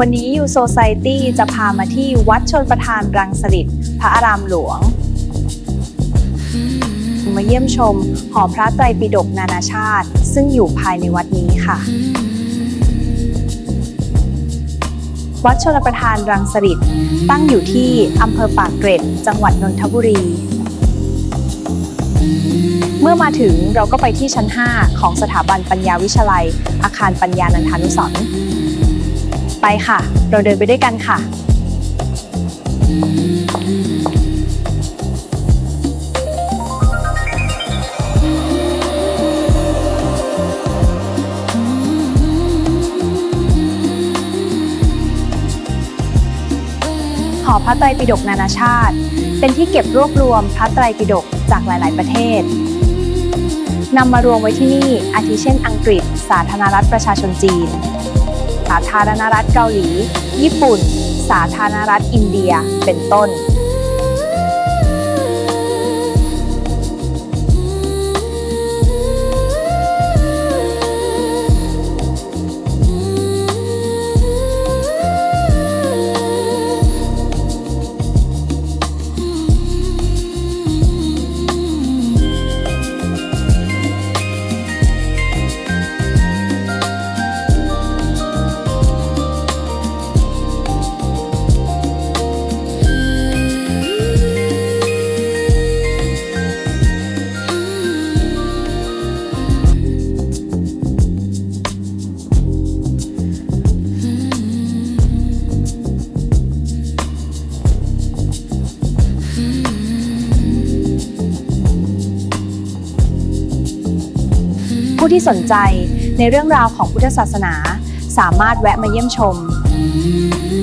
วันนี้ยูโซไซตี้จะพามาที่วัดชนประทานรังสฤษพระอารามหลวง มาเยี่ยมชมหอพระไตรปิฎกนานาชาติ ซึ่งอยู่ภายในวัดนี้ค่ะ วัดชลประทานรังสฤษตั้งอยู่ที่อำเภอปากเกร็ด จังหวัดนนทบุรี เมื่อมาถึงเราก็ไปที่ชั้น 5 ของสถาบันปัญญาวิชาลัย อาคารปัญญานันทานุสรณ์ ไปค่ะ เราเดินไปด้วยกันค่ะ หอพระไตรปิฎกนานาชาติ เป็นที่เก็บรวบรวมพระไตรปิฎกจากหลาย ๆ ประเทศนำมารวมไว้ที่นี่อาทิเช่นอังกฤษ สาธารณรัฐประชาชนจีน สาธารณรัฐเกาหลี ญี่ปุ่น สาธารณรัฐอินเดีย เป็นต้น ผู้ที่สนใจในเรื่องราวของพุทธศาสนา สามารถแวะมาเยี่ยมชม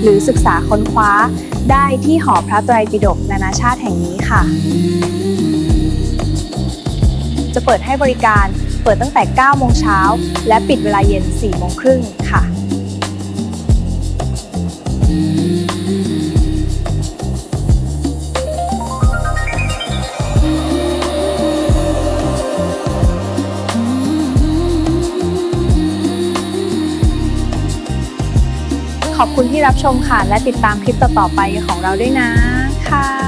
หรือศึกษาค้นคว้าได้ที่หอพระไตรปิฎกนานาชาติแห่งนี้ค่ะ จะเปิดให้บริการเปิดตั้งแต่ 9 โมงเช้า และปิดเวลาเย็น 4 โมงครึ่งค่ะ ขอบคุณที่รับชมค่ะ และติดตามคลิปต่อๆไปของเราด้วยนะค่ะ